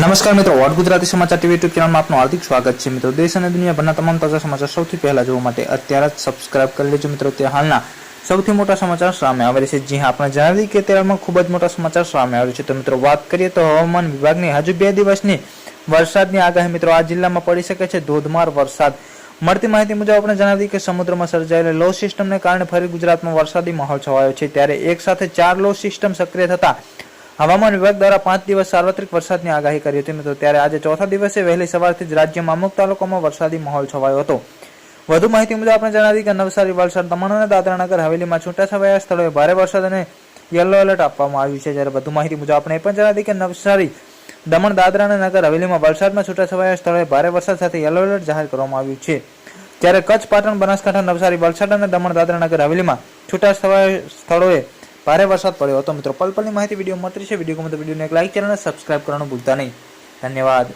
નમસ્કાર મિત્રો, વોટ ગુજરાતી સમાચાર ટીવી યુટ્યુબ ચેનલમાં આપનું હાર્દિક સ્વાગત છે. મિત્રો, દેશ અને દુનિયાભરના તમામ તાજા સમાચાર સૌથી પહેલા જોવા માટે અત્યારે જ સબસ્ક્રાઇબ કરી લેજો મિત્રો. તે હાલના સૌથી મોટા સમાચાર સામે આવેલ છે. જી હા, આપણે જણાવી કે અત્યારમાં ખૂબ જ મોટા સમાચાર સામે આવે છે. તો મિત્રો, વાત કરીએ તો હવામાન વિભાગની હજુ બે દિવસની વરસાદની આગાહી મિત્રો આ જિલ્લામાં પડી શકે છે. ધોધમાર વરસાદ. મળતી માહિતી મુજબ આપણે જણાવી કે સમુદ્રમાં સર્જાયેલા લો સિસ્ટમને કારણે ફરી ગુજરાતમાં વરસાદી માહોલ છવાયો છે. ત્યારે એક સાથે ચાર લો સિસ્ટમ સક્રિય થતા હવામાન વિભાગ દ્વારા પાંચ દિવસ સાર્વત્રિક વરસાદની આગાહી કરી હતી. મિત્રો, ત્યારે આજે ચોથા દિવસે વહેલી સવારથી જ રાજ્યમાં અમુક તાલુકામાં વરસાદી માહોલ છવાયો હતો. વધુ માહિતી મુજબ આપણે જણાવી કે નવસારી, વલસાડ, દમણ અને દાદરાનગર હવેલીમાં છૂટાછવાયા સ્થળોએ ભારે વરસાદ અને યલો એલર્ટ આપવામાં આવ્યું છે. જ્યારે વધુ માહિતી મુજબ આપણે એ પણ જણાવી કે નવસારી, દમણ, દાદરા અને નગર હવેલીમાં વલસાડમાં છૂટાછવાયા સ્થળોએ ભારે વરસાદ સાથે યલો એલર્ટ જાહેર કરવામાં આવ્યું છે. ત્યારે કચ્છ, પાટણ, બનાસકાંઠા, નવસારી, વલસાડ અને દમણ દાદરા નગર હવેલીમાં છૂટાછવાયા સ્થળોએ ભારે વરસાદ પડ્યો હતો. મિત્રો પલપલની માહિતી વીડિયો મળતી છે. વીડિયો ગમે તો વિડીયોને એક લાઇક ચેનલને સબસ્ક્રાઇબ કરવાનું ભૂલતા નહીં. ધન્યવાદ.